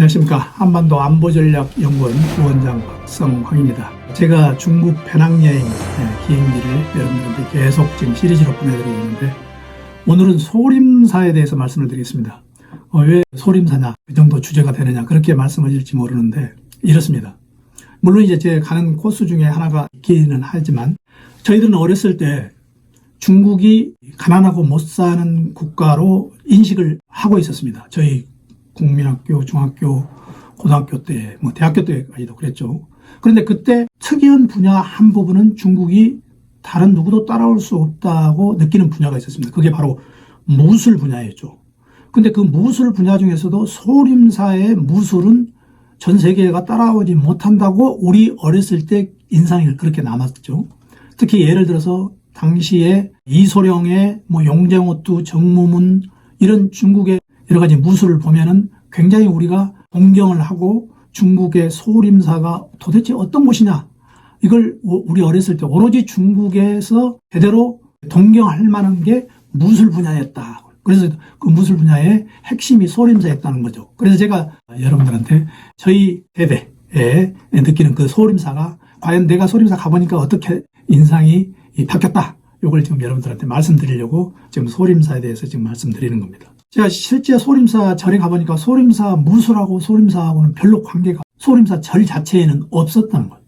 안녕하십니까. 한반도 안보전략연구원 부원장 박성황입니다. 제가 중국 배낭여행 예, 기행기를 여러분들한테 계속 지금 시리즈로 보내드리고 있는데 오늘은 소림사에 대해서 말씀을 드리겠습니다. 어, 왜 소림사냐, 그 정도 주제가 되느냐, 그렇게 말씀하실지 모르는데 이렇습니다. 물론 이제 제 가는 코스 중에 하나가 있기는 하지만 저희들은 어렸을 때 중국이 가난하고 못 사는 국가로 인식을 하고 있었습니다. 저희 국민학교, 중학교, 고등학교 때, 뭐 대학교 때까지도 그랬죠. 그런데 그때 특이한 분야 한 부분은 중국이 다른 누구도 따라올 수 없다고 느끼는 분야가 있었습니다. 그게 바로 무술 분야였죠. 근데 그 무술 분야 중에서도 소림사의 무술은 전 세계가 따라오지 못한다고 우리 어렸을 때 인상이 그렇게 남았죠. 특히 예를 들어서 당시에 이소룡의 뭐 용쟁호투, 정무문 이런 중국의 여러 가지 무술을 보면은 굉장히 우리가 동경을 하고 중국의 소림사가 도대체 어떤 곳이냐 이걸 우리 어렸을 때 오로지 중국에서 제대로 동경할 만한 게 무술 분야였다. 그래서 그 무술 분야의 핵심이 소림사였다는 거죠. 그래서 제가 여러분들한테 저희 세대에 느끼는 그 소림사가 과연 내가 소림사 가보니까 어떻게 인상이 바뀌었다. 이걸 지금 여러분들한테 말씀드리려고 지금 소림사에 대해서 지금 말씀드리는 겁니다. 제가 실제 소림사 절에 가보니까 소림사 무술하고 소림사하고는 별로 관계가 소림사 절 자체에는 없었다는 거예요.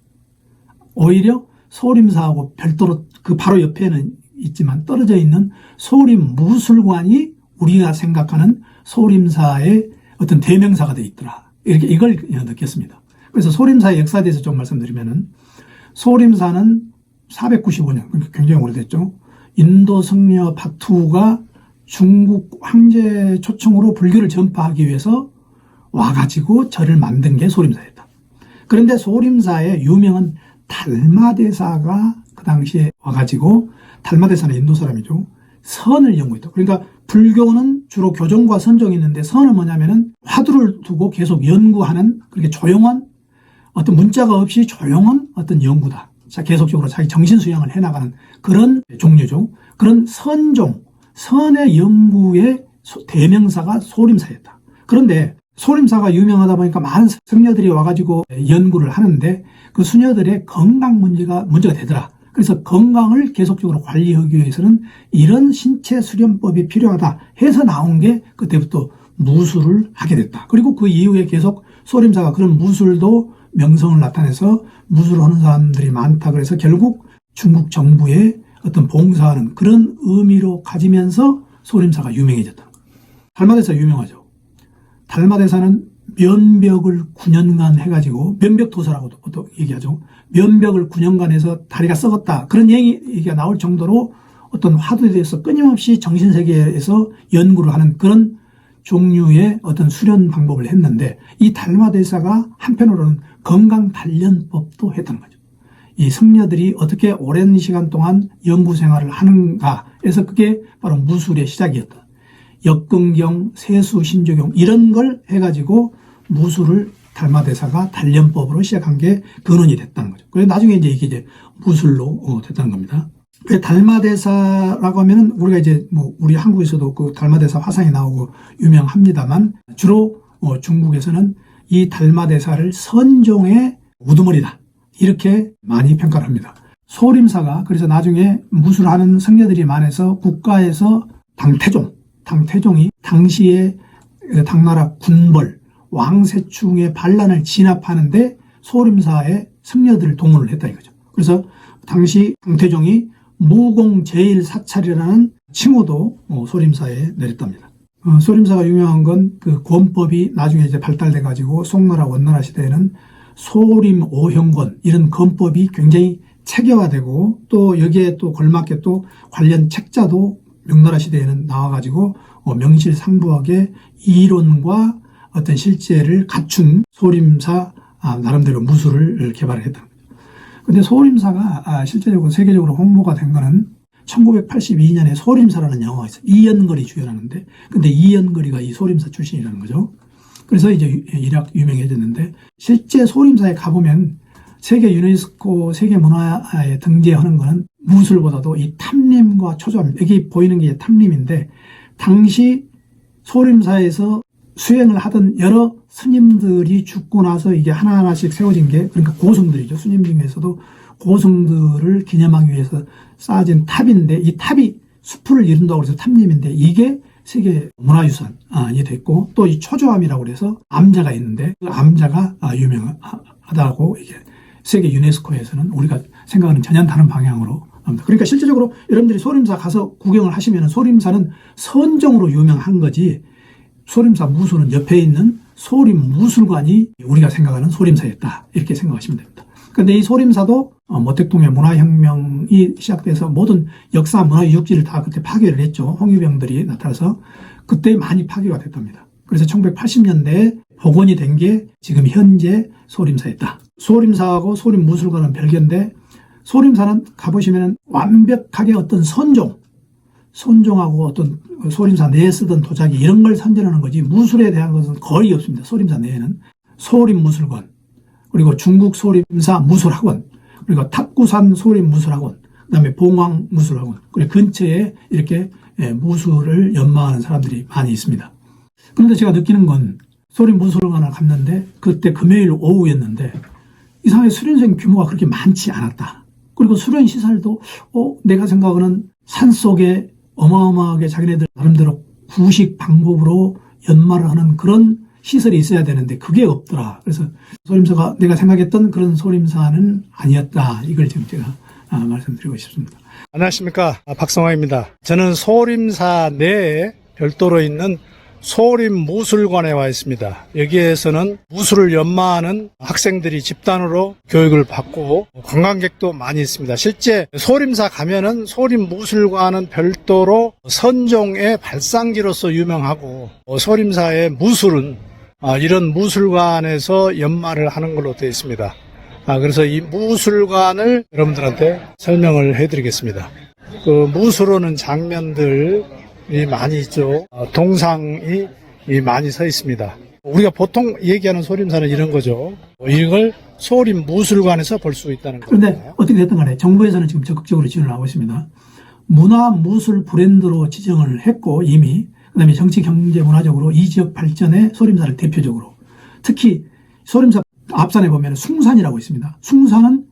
오히려 소림사하고 별도로 그 바로 옆에는 있지만 떨어져 있는 소림 무술관이 우리가 생각하는 소림사의 어떤 대명사가 돼 있더라. 이렇게 이걸 느꼈습니다. 그래서 소림사의 역사에 대해서 좀 말씀드리면은 소림사는 495년, 그러니까 굉장히 오래됐죠. 인도 성녀 바투가 중국 황제 초청으로 불교를 전파하기 위해서 와가지고 절을 만든 게 소림사였다. 그런데 소림사의 유명한 달마대사가 그 당시에 와가지고 달마대사는 인도 사람이죠. 선을 연구했다. 그러니까 불교는 주로 교정과 선정이 있는데 선은 뭐냐면은 화두를 두고 계속 연구하는 그렇게 조용한 어떤 문자가 없이 조용한 어떤 연구다. 자, 계속적으로 자기 정신 수양을 해나가는 그런 종류죠. 그런 선종, 선의 연구의 대명사가 소림사였다. 그런데 소림사가 유명하다 보니까 많은 승려들이 와가지고 연구를 하는데 그 수녀들의 건강 문제가 문제가 되더라. 그래서 건강을 계속적으로 관리하기 위해서는 이런 신체 수련법이 필요하다 해서 나온 게 그때부터 무술을 하게 됐다. 그리고 그 이후에 계속 소림사가 그런 무술도 명성을 나타내서 무술을 하는 사람들이 많다. 그래서 결국 중국 정부의 어떤 봉사하는 그런 의미로 가지면서 소림사가 유명해졌다. 달마대사 유명하죠. 달마대사는 면벽을 9년간 해가지고 면벽도사라고도 또 얘기하죠. 면벽을 9년간 해서 다리가 썩었다. 그런 얘기가 나올 정도로 어떤 화두에 대해서 끊임없이 정신세계에서 연구를 하는 그런 종류의 어떤 수련 방법을 했는데 이 달마대사가 한편으로는 건강 단련법도 했던 거죠. 이 승려들이 어떻게 오랜 시간 동안 연구 생활을 하는가에서 그게 바로 무술의 시작이었다. 역근경, 세수, 신조경 이런 걸 해가지고 무술을 달마대사가 단련법으로 시작한 게 근원이 됐다는 거죠. 그래서 나중에 이제 이게 이제 무술로 어, 됐다는 겁니다. 그 달마대사라고 하면은 우리가 이제 뭐 우리 한국에서도 그 달마대사 화상이 나오고 유명합니다만 주로 어, 중국에서는 이 달마대사를 선종의 우두머리다 이렇게 많이 평가를 합니다. 소림사가 그래서 나중에 무술하는 승려들이 많아서 국가에서 당태종, 당태종이 당시에 당나라 군벌, 왕세충의 반란을 진압하는데 소림사의 승려들을 동원을 했다 이거죠. 그래서 당시 당태종이 무공 제일 사찰이라는 칭호도 어, 소림사에 내렸답니다. 어, 소림사가 유명한 건 그 권법이 나중에 이제 발달돼 가지고 송나라 원나라 시대에는 소림 오형권 이런 건법이 굉장히 체계화되고 또 여기에 또 걸맞게 또 관련 책자도 명나라 시대에는 나와가지고 어, 명실상부하게 이론과 어떤 실제를 갖춘 소림사 아, 나름대로 무술을 개발을 했다. 근데 소림사가 아, 실제적으로 세계적으로 홍보가 된 거는 1982년에 소림사라는 영화가 있어요. 이연걸이 주연하는데, 근데 이연걸이가 이 소림사 출신이라는 거죠. 그래서 이제 일약 유명해졌는데, 실제 소림사에 가보면 세계 유네스코 세계 문화에 등재하는 거는 무술보다도 이 탐림과 초조함, 여기 보이는 게 탐림인데, 당시 소림사에서 수행을 하던 여러 스님들이 죽고 나서 이게 하나하나씩 세워진 게 그러니까 고승들이죠. 스님 중에서도 고승들을 기념하기 위해서 쌓아진 탑인데 이 탑이 수풀을 이룬다고 해서 탑림인데 이게 세계 문화유산이 됐고 또 이 초조암이라고 그래서 암자가 있는데 그 암자가 아, 유명하다고 이게 세계 유네스코에서는 우리가 생각하는 전혀 다른 방향으로 합니다. 그러니까 실제적으로 여러분들이 소림사 가서 구경을 하시면 소림사는 선정으로 유명한 거지 소림사 무술은 옆에 있는 소림 무술관이 우리가 생각하는 소림사였다 이렇게 생각하시면 됩니다. 근데 이 소림사도 어, 모택동의 문화혁명이 시작돼서 모든 역사 문화 유적지를 다 그때 파괴를 했죠. 홍위병들이 나타나서 그때 많이 파괴가 됐답니다. 그래서 1980년대에 복원이 된 게 지금 현재 소림사였다. 소림사하고 소림무술관은 별개인데 소림사는 가보시면 완벽하게 어떤 선종, 선종하고 어떤 소림사 내에 쓰던 도자기 이런 걸 선전하는 거지 무술에 대한 것은 거의 없습니다. 소림사 내에는 소림무술관 그리고 중국 소림사 무술학원 그리고 탑구산 소림 무술학원 그 다음에 봉황 무술학원 그리고 근처에 이렇게 예, 무술을 연마하는 사람들이 많이 있습니다. 그런데 제가 느끼는 건 소림 무술관을 갔는데 그때 금요일 오후였는데 이상하게 수련생 규모가 그렇게 많지 않았다. 그리고 수련 시설도 어, 내가 생각하는 산 속에 어마어마하게 자기네들 나름대로 구식 방법으로 연마를 하는 그런 시설이 있어야 되는데 그게 없더라. 그래서 소림사가 내가 생각했던 그런 소림사는 아니었다. 이걸 지금 제가 아, 말씀드리고 싶습니다. 안녕하십니까 아, 박성화입니다. 저는 소림사 내에 별도로 있는 소림 무술관에 와 있습니다. 여기에서는 무술을 연마하는 학생들이 집단으로 교육을 받고 관광객도 많이 있습니다. 실제 소림사 가면은 소림 무술관은 별도로 선종의 발상지로서 유명하고 어, 소림사의 무술은 아, 이런 무술관에서 연마를 하는 걸로 되어 있습니다. 아, 그래서 이 무술관을 여러분들한테 설명을 해드리겠습니다. 그 무술로는 장면들이 많이 있죠. 어, 동상이 이 많이 서 있습니다. 우리가 보통 얘기하는 소림사는 이런 거죠. 어, 이걸 소림 무술관에서 볼 수 있다는 그런데 겁니다. 어떻게 됐든 간에 정부에서는 지금 적극적으로 지원을 하고 있습니다. 문화 무술 브랜드로 지정을 했고 이미 그 다음에 정치 경제 문화적으로 이 지역 발전에 소림사를 대표적으로 특히 소림사 앞산에 보면 숭산이라고 있습니다. 숭산은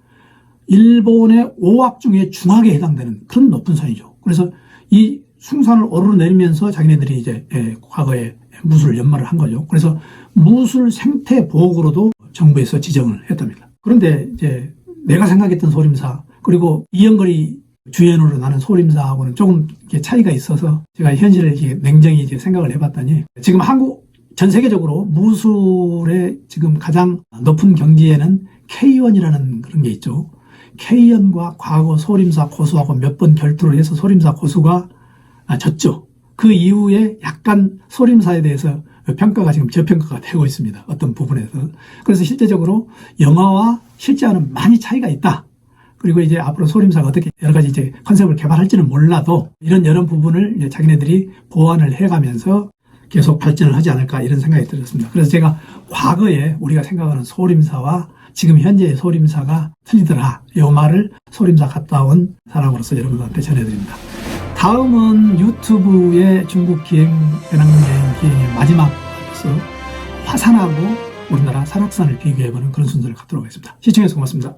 일본의 오악 중에 중학에 해당되는 그런 높은 산이죠. 그래서 이 숭산을 오르내리면서 자기네들이 이제 예, 과거에 무술 연마를 한 거죠. 그래서 무술 생태 보호구로도 정부에서 지정을 했답니다. 그런데 이제 내가 생각했던 소림사 그리고 이연거리 주연으로 나는 소림사하고는 조금 차이가 있어서 제가 현실을 이렇게 냉정히 이제 생각을 해봤더니 지금 한국 전 세계적으로 무술의 지금 가장 높은 경지에는 K1이라는 그런 게 있죠. K1과 과거 소림사 고수하고 몇 번 결투를 해서 소림사 고수가 아, 졌죠. 그 이후에 약간 소림사에 대해서 평가가 지금 저평가가 되고 있습니다. 어떤 부분에서. 그래서 실제적으로 영화와 실제와는 많이 차이가 있다. 그리고 이제 앞으로 소림사가 어떻게 여러 가지 이제 컨셉을 개발할지는 몰라도 이런 여러 부분을 자기네들이 보완을 해가면서 계속 발전을 하지 않을까 이런 생각이 들었습니다. 그래서 제가 과거에 우리가 생각하는 소림사와 지금 현재의 소림사가 틀리더라. 이 말을 소림사 갔다 온 사람으로서 여러분들한테 전해드립니다. 다음은 유튜브의 중국 기행, 배낭여행 기행의 마지막으로서 화산하고 우리나라 산악산을 비교해보는 그런 순서를 갖도록 하겠습니다. 시청해서 고맙습니다.